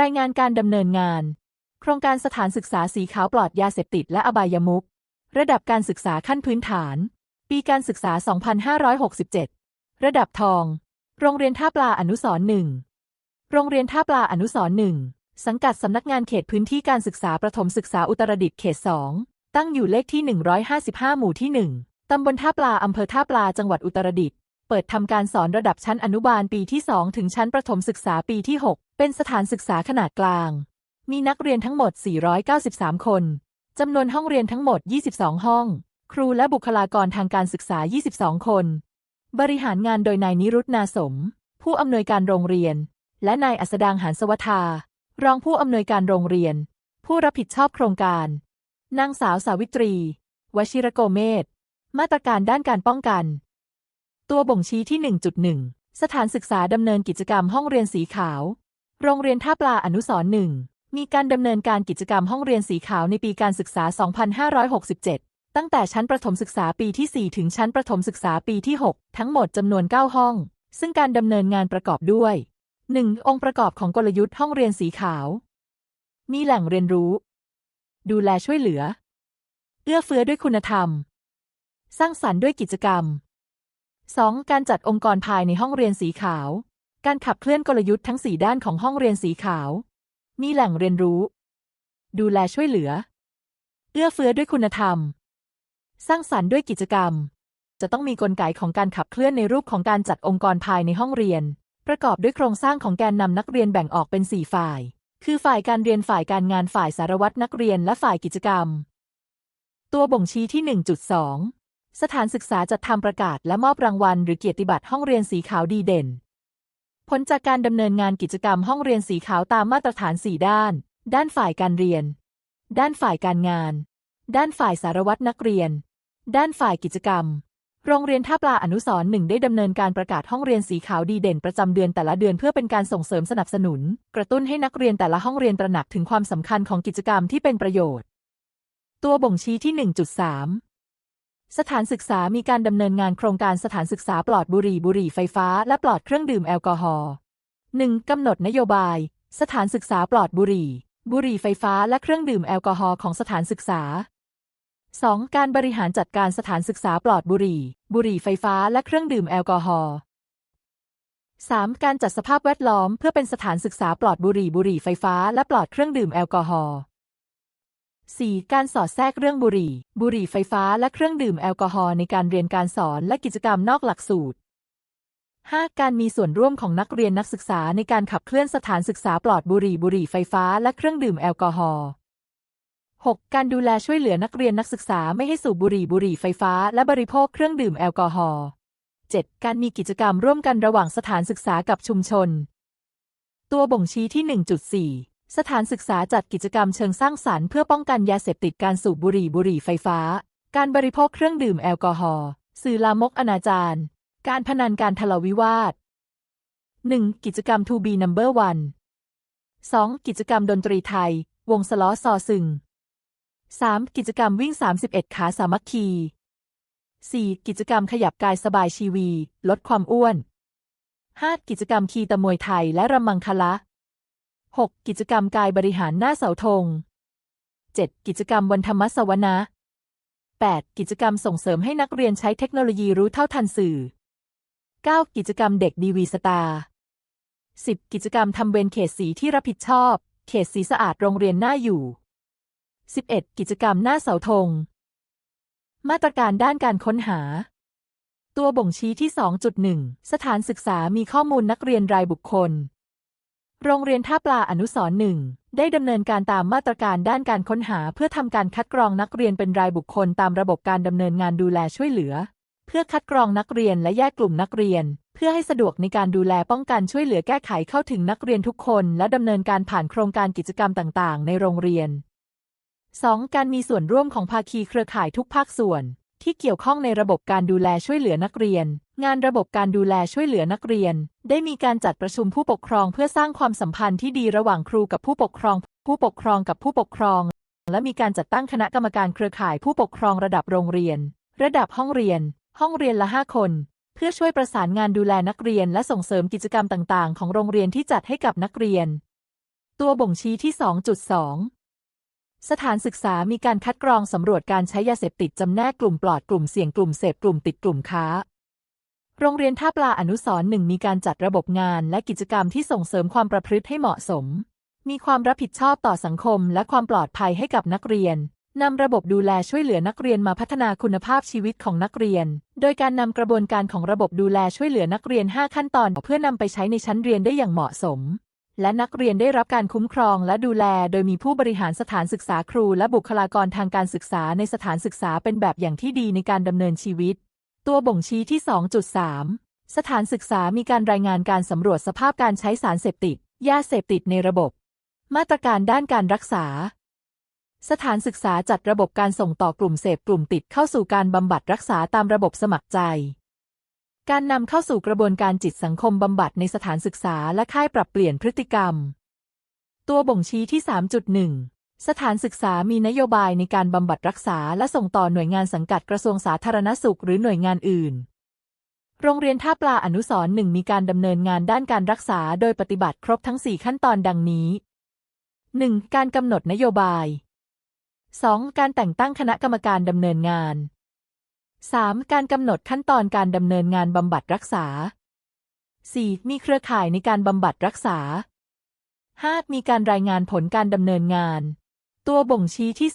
รายงานการดำเนินงาน โครงการสถานศึกษาสีขาวปลอดยาเสพติดและอบายมุขระดับการศึกษาขั้นพื้นฐาน ปีการศึกษา 2567 ระดับทอง โรงเรียนท่าปลาอนุสรณ์หนึ่ง โรงเรียนท่าปลาอนุสรณ์หนึ่ง สังกัดสำนักงานเขตพื้นที่การศึกษาประถมศึกษาอุตรดิตถ์เขต 2 ตั้งอยู่เลขที่ 155 หมู่ที่ 1ตำบลท่าปลา อำเภอท่าปลา จังหวัดอุตรดิตถ์ เปิดทำการสอนระดับชั้นอนุบาลปีที่ 2 ถึงชั้นประถมศึกษาปีที่6 เป็นสถานศึกษาขนาดกลาง มีนักเรียนทั้งหมด 493 คน จำนวนห้องเรียนทั้งหมด 22 ห้อง ครูและบุคลากรทางการศึกษา 22 คน บริหารงานโดยนายนิรุตนาสม ผู้อำนวยการโรงเรียน และนายอัสดางหานสวัทารองผู้อำนวยการโรงเรียน ผู้รับผิดชอบโครงการ นางสาวสาวิตรี วชิรโกเมศมาตรการด้านการป้องกัน ตัวบ่งชี้ที่ 1.1 สถานศึกษาดำเนินกิจกรรมห้องเรียนสีขาว โรงเรียนท่าปลาอนุสร์หนึ่งมีการดำเนินการกิจกรรมห้องเรียนสีขาวในปีการศึกษา 2567 ตั้งแต่ชั้นประถมศึกษาปีที่ 4 ถึงชั้นประถมศึกษาปีที่ 6 ทั้งหมดจำนวน 9 ห้อง ซึ่งการดำเนินงานประกอบด้วย 1. องค์ประกอบของกลยุทธ์ห้องเรียนสีขาว มีแหล่งเรียนรู้ ดูแลช่วยเหลือ เอื้อเฟื้อด้วยคุณธรรม สร้างสรรค์ด้วยกิจกรรม 2. การจัดองค์กรภายในห้องเรียนสีขาว การขับเคลื่อนกลยุทธ์ทั้ง4ด้านของห้องเรียนสีขาว มีแหล่งเรียนรู้ ดูแลช่วยเหลือ เอื้อเฟื้อด้วยคุณธรรม สร้างสรรค์ด้วยกิจกรรม จะต้องมีกลไกของการขับเคลื่อนในรูปของการจัดองค์กรภายในห้องเรียน ประกอบด้วยโครงสร้างของแกนนำนักเรียนแบ่งออกเป็น4ฝ่าย คือฝ่ายการเรียนฝ่ายการงานฝ่ายสารวัตรนักเรียนและฝ่ายกิจกรรม ตัวบ่งชี้ที่ 1.2สถานศึกษาจัดทำประกาศและมอบรางวัลหรือเกียรติบัตรห้องเรียนสีขาวดีเด่น ผลจากการดำเนินงานกิจกรรมห้องเรียนสีขาวตามมาตรฐาน 4 ด้าน ด้านฝ่ายการเรียน ด้านฝ่ายการงาน ด้านฝ่ายสารวัตรนักเรียน ด้านฝ่ายกิจกรรม โรงเรียนท่าปลาอนุสร์หนึ่งได้ดำเนินการประกาศห้องเรียนสีขาวดีเด่นประจำเดือนแต่ละเดือนเพื่อเป็นการส่งเสริมสนับสนุน กระตุ้นให้นักเรียนแต่ละห้องเรียนตระหนักถึงความสำคัญของกิจกรรมที่เป็นประโยชน์ ตัวบ่งชี้ที่ 1.3 สถานศึกษามีการดำเนินงานโครงการสถานศึกษาปลอดบุหรี่บุหรี่ไฟฟ้า และปลอดเครื่องดื่มแอลกอฮอล์ 1. กำหนดนโยบาย สถานศึกษาปลอดบุหรี่ บุหรี่ไฟฟ้าและเครื่องดื่มแอลกอฮอล์ของสถานศึกษา 2. การบริหารจัดการสถานศึกษาปลอดบุหรี่ บุหรี่ไฟฟ้าและเครื่องดื่มแอลกอฮอล์ 3. การจัดสภาพแวดล้อมเพื่อเป็นสถานศึกษาปลอดบุหรี่บุหรี่ไฟฟ้าและปลอดเครื่องดื่มแอลกอฮอล์ 4. การสอดแทรกเรื่องบุหรี่ บุหรี่ไฟฟ้าและเครื่องดื่มแอลกอฮอล์ในการเรียนการสอนและกิจกรรมนอกหลักสูตร 5. การมีส่วนร่วมของนักเรียนนักศึกษาในการขับเคลื่อนสถานศึกษาปลอดบุหรี่บุหรี่ไฟฟ้าและเครื่องดื่มแอลกอฮอล์ 6. การดูแลช่วยเหลือนักเรียนนักศึกษาไม่ให้สูบบุหรี่บุหรี่ไฟฟ้าและบริโภคเครื่องดื่มแอลกอฮอล์ 7. การมีกิจกรรมร่วมกันระหว่างสถานศึกษากับชุมชน ตัวบ่งชี้ที่ 1.4 สถานศึกษาจัดกิจกรรมเชิงสร้างสรรค์เพื่อป้องกันยาเสพติดการสูบบุหรี่บุหรี่ไฟฟ้า การบริโภคเครื่องดื่มแอลกอฮอล์สื่อลามกอนาจารการพนันการทะเลาวิวาท 1. กิจกรรม To be number one 2. กิจกรรมดนตรีไทย วงสล้อซอซึง 3. กิจกรรมวิ่ง 31 ขาสามัคคี 4. กิจกรรมขยับกายสบายชีวี ลดความอ้วน 5. กิจกรรมคีตะมวยไทยและรำมังคละ 6. กิจกรรมกายบริหารหน้าเสาธง 7. กิจกรรมวันธรรมสวนะ 8. กิจกรรมส่งเสริมให้นักเรียนใช้เทคโนโลยีรู้เท่าทันสื่อ 9. กิจกรรมเด็กดีวีสตาร์ 10. กิจกรรมทำเวรเขตสีที่รับผิดชอบ เขตสีสะอาดโรงเรียนหน้าอยู่ 11. กิจกรรมหน้าเสาธง มาตรการด้านการค้นหา ตัวบ่งชี้ที่ 2.1 สถานศึกษามีข้อมูลนักเรียนรายบุคคล โรงเรียนท่าปลาอนุสรหนึ่งได้ดำเนินการตามมาตรการด้านการค้นหา เพื่อทำการคัดกรองนักเรียนเป็นรายบุคคลตามระบบการดำเนินงานดูแลช่วยเหลือ เพื่อคัดกรองนักเรียนและแยกกลุ่มนักเรียน เพื่อให้สะดวกในการดูแลป้องกันช่วยเหลือแก้ไขเข้าถึงนักเรียนทุกคน และดำเนินการผ่านโครงการกิจกรรมต่าง ๆ ในโรงเรียน 2. การมีส่วนร่วมของภาคีเครือข่ายทุกภาคส่วน ที่เกี่ยวข้องในระบบการดูแลช่วยเหลือนักเรียน งานระบบการดูแลช่วยเหลือนักเรียน ได้มีการจัดประชุมผู้ปกครองเพื่อสร้างความสัมพันธ์ที่ดีระหว่างครูกับผู้ปกครอง ผู้ปกครองกับผู้ปกครอง และมีการจัดตั้งคณะกรรมการเครือข่ายผู้ปกครองระดับโรงเรียน ระดับห้องเรียน ห้องเรียนละ5คน เพื่อช่วยประสานงานดูแลนักเรียนและส่งเสริมกิจกรรมต่าง ๆ ของโรงเรียนที่จัดให้กับนักเรียน ตัวบ่งชี้ที่ 2.2 สถานศึกษามีการคัดกรองสำรวจการใช้ยาเสพติดจำแนกกลุ่มปลอดกลุ่มเสี่ยงกลุ่มเสพกลุ่มติดกลุ่มค้า โรงเรียนท่าปลาอนุสรณ์หนึ่งมีการจัดระบบงานและกิจกรรมที่ส่งเสริมความประพฤติให้เหมาะสม มีความรับผิดชอบต่อสังคมและความปลอดภัยให้กับนักเรียนนำระบบดูแลช่วยเหลือนักเรียนมาพัฒนาคุณภาพชีวิตของนักเรียน โดยการนำกระบวนการของระบบดูแลช่วยเหลือนักเรียน 5 ขั้นตอน เพื่อนำไปใช้ในชั้นเรียนได้อย่างเหมาะสม และนักเรียนได้รับการคุ้มครองและดูแล โดยมีผู้บริหารสถานศึกษาครูและบุคลากรทางการศึกษาในสถานศึกษาเป็นแบบอย่างที่ดีในการดำเนินชีวิต ตัวบ่งชี้ที่ 2.3 สถานศึกษามีการรายงานการสำรวจสภาพการใช้สารเสพติด ยาเสพติดในระบบ มาตรการด้านการรักษา สถานศึกษาจัดระบบการส่งต่อกลุ่มเสพกลุ่มติดเข้าสู่การบำบัดรักษาตามระบบสมัครใจ การนำเข้าสู่กระบวนการจิตสังคมบำบัดในสถานศึกษาและค่ายปรับเปลี่ยนพฤติกรรม ตัวบ่งชี้ที่ 3.1 สถานศึกษามีนโยบายในการบำบัดรักษาและส่งต่อหน่วยงานสังกัดกระทรวงสาธารณสุขหรือหน่วยงานอื่น โรงเรียนท่าปลาอนุสรณ์หนึ่งมีการดำเนินงานด้านการรักษาโดยปฏิบัติครบทั้ง 4 ขั้นตอนดังนี้ 1. การกำหนดนโยบาย 2. การแต่งตั้งคณะกรรมการดำเนินงาน 3. การกำหนดขั้นตอนการดำเนินงานบำบัดรักษา 4. มีเครือข่ายในการบำบัดรักษา 5. มีการรายงานผลการดำเนินงาน ตัวบ่งชี้ที่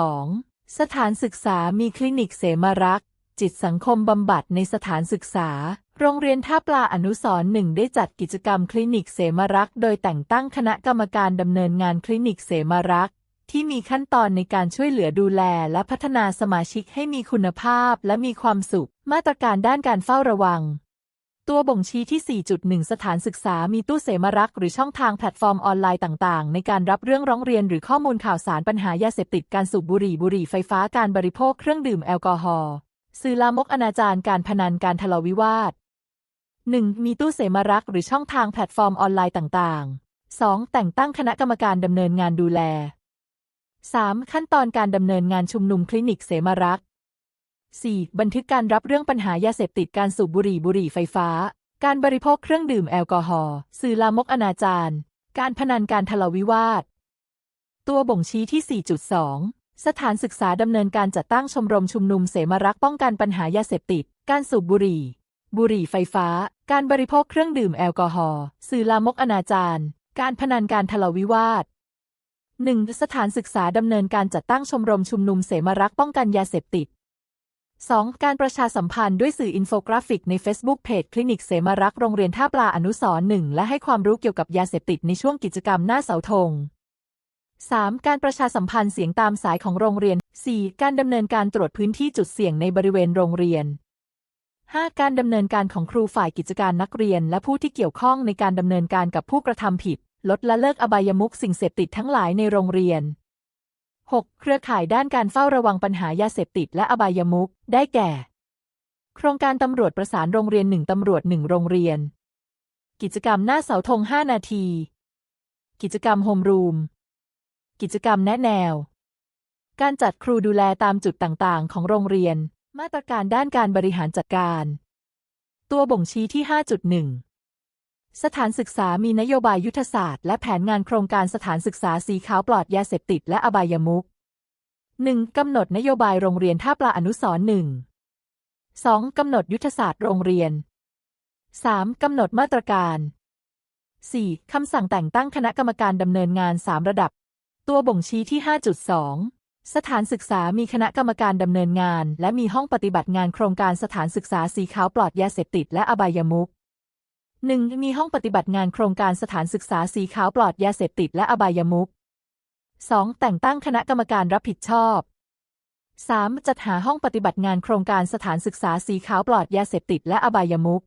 3.2 สถานศึกษามีคลินิกเสมารักษ์ จิตสังคมบำบัดในสถานศึกษา โรงเรียนท่าปลาอนุสรณ์หนึ่งได้จัดกิจกรรมคลินิกเสมารักษ์โดยแต่งตั้งคณะกรรมการดำเนินงานคลินิกเสมารักษ์ ที่มีขั้นตอนในการช่วยเหลือดูแลและพัฒนาสมาชิกให้มีคุณภาพและมีความสุข มาตรการด้านการเฝ้าระวัง ตัวบ่งชี้ที่ 4.1 สถานศึกษามีตู้เสมารัก หรือช่องทางแพลตฟอร์มออนไลน์ต่าง ๆ ในการรับเรื่องร้องเรียนหรือข้อมูลข่าวสารปัญหายาเสพติดการสูบบุหรี่บุหรี่ไฟฟ้าการบริโภคเครื่องดื่มแอลกอฮอล์สื่อลามกอนาจารการพนันการทะเลาะวิวาท 1. มีตู้เสมารัก หรือช่องทางแพลตฟอร์มออนไลน์ต่าง ๆ 2. แต่งตั้งคณะกรรมการดำเนินงานดูแล 3. ขั้นตอนการดำเนินงานชุมนุมคลินิกเสมารักษ์ 4. บันทึกการรับเรื่องปัญหายาเสพติดการสูบบุหรี่บุหรี่ไฟฟ้า การบริโภคเครื่องดื่มแอลกอฮอล์สื่อลามกอนาจารการพนันการทะเลาวิวาท ตัวบ่งชี้ที่ 4.2 สถานศึกษาดำเนินการจัดตั้งชมรมชุมนุมเสมารักษ์ป้องกันปัญหายาเสพติด การสูบบุหรี่ บุหรี่ไฟฟ้า การบริโภคเครื่องดื่มแอลกอฮอล์สื่อลามกอนาจารการพนันการทะเลาวิวาท 1. สถานศึกษาดำเนินการจัดตั้งชมรมชุมนุมเสมารักษ์ป้องกันยาเสพติด 2. การประชาสัมพันธ์ด้วยสื่ออินโฟกราฟิกใน Facebook เพจคลินิกเสมารักษ์โรงเรียนท่าปลาอนุสร์หนึ่งและให้ความรู้เกี่ยวกับยาเสพติดในช่วงกิจกรรมหน้าเสาธง 3. การประชาสัมพันธ์เสียงตามสายของโรงเรียน 4. การดำเนินการตรวจพื้นที่จุดเสี่ยงในบริเวณโรงเรียน 5. การดำเนินการของครูฝ่ายกิจการนักเรียน และผู้ที่เกี่ยวข้องในการดำเนินการกับผู้กระทำผิด ลดและเลิกอบายมุขสิ่งเสพติดทั้งหลายในโรงเรียน 6. เครือข่ายด้านการเฝ้าระวังปัญหายาเสพติดและอบายมุขได้แก่ โครงการตำรวจประสานโรงเรียนหนึ่งตำรวจหนึ่งโรงเรียน กิจกรรมหน้าเสาธง 5 นาที กิจกรรมโฮมรูม กิจกรรมแนะแนว การจัดครูดูแลตามจุดต่างๆ ของโรงเรียน มาตรการด้านการบริหารจัดการ ตัวบ่งชี้ที่ 5.1 สถานศึกษามีนโยบายยุทธศาสตร์และแผนงานโครงการสถานศึกษาสีขาวปลอดยาเสพติดและอบายมุข 1. กำหนดนโยบายโรงเรียนท่าปลาอนุสรณ์หนึ่ง 2. กำหนดยุทธศาสตร์โรงเรียน 3. กำหนดมาตรการ 4. คำสั่งแต่งตั้งคณะกรรมการดำเนินงาน 3 ระดับ ตัวบ่งชี้ที่ 5.2 สถานศึกษามีคณะกรรมการดำเนินงาน และมีห้องปฏิบัติงานโครงการสถานศึกษาสีขาวปลอดยาเสพติดและอบายมุข 1. มีห้องปฏิบัติงานโครงการสถานศึกษาสีขาวปลอดยาเสพติดและอบายมุข 2. แต่งตั้งคณะกรรมการรับผิดชอบ 3. จัดหาห้องปฏิบัติงานโครงการสถานศึกษาสีขาวปลอดยาเสพติดและอบายมุข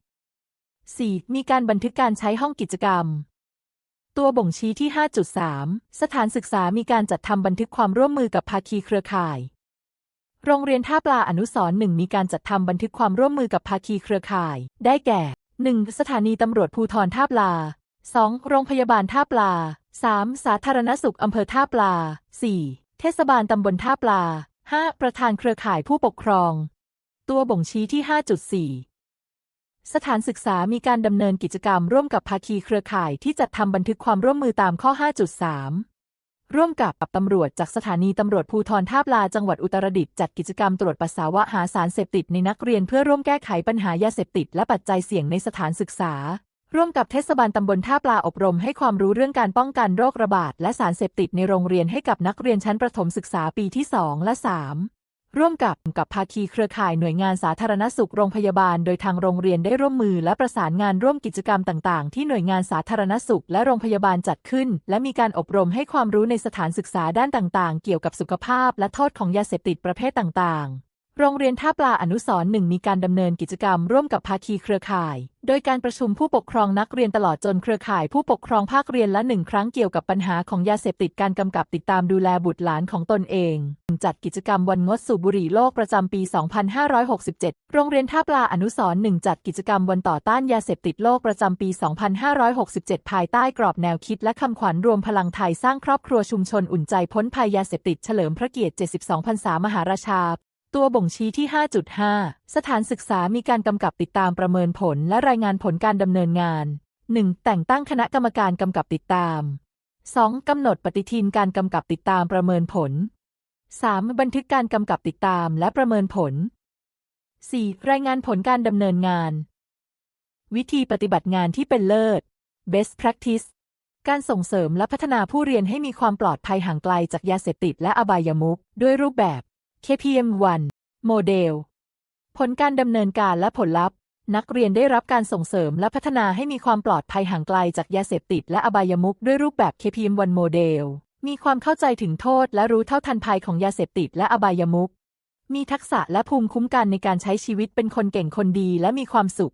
4. มีการบันทึกการใช้ห้องกิจกรรม ตัวบ่งชี้ที่ 5.3 สถานศึกษามีการจัดทำบันทึกความร่วมมือกับภาคีเครือข่าย โรงเรียนท่าปลาอนุสร์หนึ่งมีการจัดทำบันทึกความร่วมมือกับภาคีเครือข่าย ได้แก่ 1. สถานีตำรวจภูธรท่าปลา 2. โรงพยาบาลท่าปลา 3. สาธารณสุขอำเภอท่าปลา 4. เทศบาลตำบลท่าปลา 5. ประธานเครือข่ายผู้ปกครอง ตัวบ่งชี้ที่ 5.4 สถานศึกษามีการดำเนินกิจกรรมร่วมกับภาคีเครือข่ายที่จัดทำบันทึกความร่วมมือตามข้อ 5.3 ร่วมกับตำรวจจากสถานีตำรวจภูธรท่าปลาจังหวัดอุตรดิตถ์จัดกิจกรรมตรวจปัสสาวะหาสารเสพติดในนักเรียนเพื่อร่วมแก้ไขปัญหายาเสพติดและปัจจัยเสี่ยงในสถานศึกษา ร่วมกับเทศบาลตำบลท่าปลาอบรมให้ความรู้เรื่องการป้องกันโรคระบาดและสารเสพติดในโรงเรียนให้กับนักเรียนชั้นประถมศึกษาปีที่ 2 และ 3 ร่วมกับกับภาคีเครือข่ายหน่วยงานสาธารณสุขโรงพยาบาล โดยทางโรงเรียนได้ร่วมมือและประสานงานร่วมกิจกรรมต่างๆ ที่หน่วยงานสาธารณสุขและโรงพยาบาลจัดขึ้น และมีการอบรมให้ความรู้ในสถานศึกษาด้านต่างๆ เกี่ยวกับสุขภาพและโทษของยาเสพติดประเภทต่างๆ โรงเรียนท่าปลาอนุสร์หนึ่งมีการดำเนินกิจกรรมร่วมกับภาคีเครือข่าย โดยการประชุมผู้ปกครองนักเรียนตลอดจนเครือข่ายผู้ปกครองภาคเรียนละหนึ่งครั้งเกี่ยวกับปัญหาของยาเสพติดการกำกับติดตามดูแลบุตรหลานของตนเอง จัดกิจกรรมวันงดสูบบุหรี่โลกประจำปี 2567 โรงเรียนท่าปลาอนุสร์หนึ่งจัดกิจกรรมวันต่อต้านยาเสพติดโลกประจำปี 2567 ภายใต้กรอบแนวคิดและคำขวัญรวมพลังไทยสร้างครอบครัวชุมชนอุ่นใจพ้นภัยยาเสพติดเฉลิมพระเกียรติ 72 พรรษามหาราชา ตัวบ่งชี้ที่ 5.5 สถานศึกษามีการกำกับติดตามประเมินผลและรายงานผลการดำเนินงาน 1. แต่งตั้งคณะกรรมการกำกับติดตาม 2. กำหนดปฏิทินการกำกับติดตามประเมินผล 3. บันทึกการกำกับติดตามและประเมินผล 4. รายงานผลการดำเนินงาน วิธีปฏิบัติงานที่เป็นเลิศ best practice การส่งเสริมและพัฒนาผู้เรียนให้มีความปลอดภัยห่างไกลจากยาเสพติดและอบายมุขด้วยรูปแบบ KPM1 โมเดล ผลการดำเนินการและผลลัพธ์ นักเรียนได้รับการส่งเสริมและพัฒนาให้มีความปลอดภัยห่างไกลจากยาเสพติดและอบายมุขด้วยรูปแบบ KPM1 โมเดล มีความเข้าใจถึงโทษและรู้เท่าทันภัยของยาเสพติดและอบายมุขมีทักษะและภูมิคุ้มกันในการใช้ชีวิตเป็นคนเก่งคนดีและมีความสุข